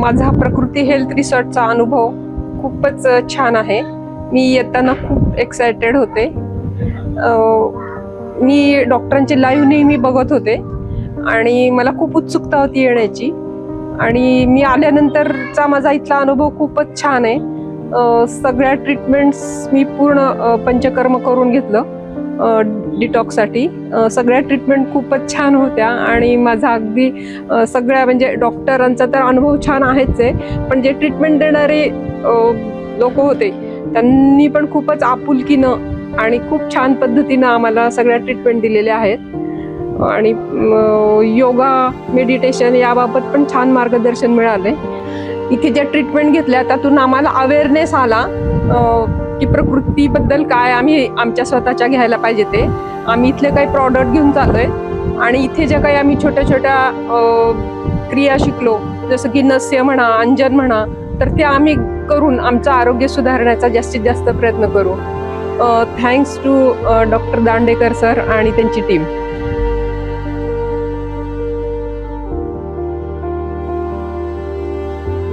माझा प्रकृती हेल्थ रिसॉर्टचा अनुभव खूपच छान आहे. मी येताना खूप एक्सायटेड होते. मी डॉक्टरांचे लाईव्ह नेहमी बघत होते आणि मला खूप उत्सुकता होती येण्याची. आणि मी आल्यानंतरचा माझा इथला अनुभव खूपच छान आहे. सगळ्या ट्रीटमेंट्स मी पूर्ण पंचकर्म करून घेतलं. डिटॉक्ससाठी सगळ्या ट्रीटमेंट खूपच छान होत्या आणि माझा अगदी सगळ्या म्हणजे डॉक्टरांचा तर अनुभव छान आहेच आहे. पण जे ट्रीटमेंट देणारे लोक होते त्यांनी पण खूपच आपुलकीनं आणि खूप छान पद्धतीनं आम्हाला सगळ्या ट्रीटमेंट दिलेल्या आहेत. आणि योगा मेडिटेशन याबाबत पण छान मार्गदर्शन मिळाले इथे ज्या ट्रीटमेंट घेतल्या त्यातून आम्हाला अवेअरनेस आला की प्रकृतीबद्दल काय आम्ही आमच्या स्वतःच्या घ्यायला पाहिजे ते. आम्ही इथले काही प्रॉडक्ट घेऊन चाललोय. आणि इथे ज्या काही आम्ही छोट्या छोट्या क्रिया शिकलो जसं की नस्य म्हणा अंजन म्हणा तर ते आम्ही करून आमचं आरोग्य सुधारण्याचा जास्तीत जास्त प्रयत्न करू. Thanks to doctor Dandekar sir आणि त्यांची टीम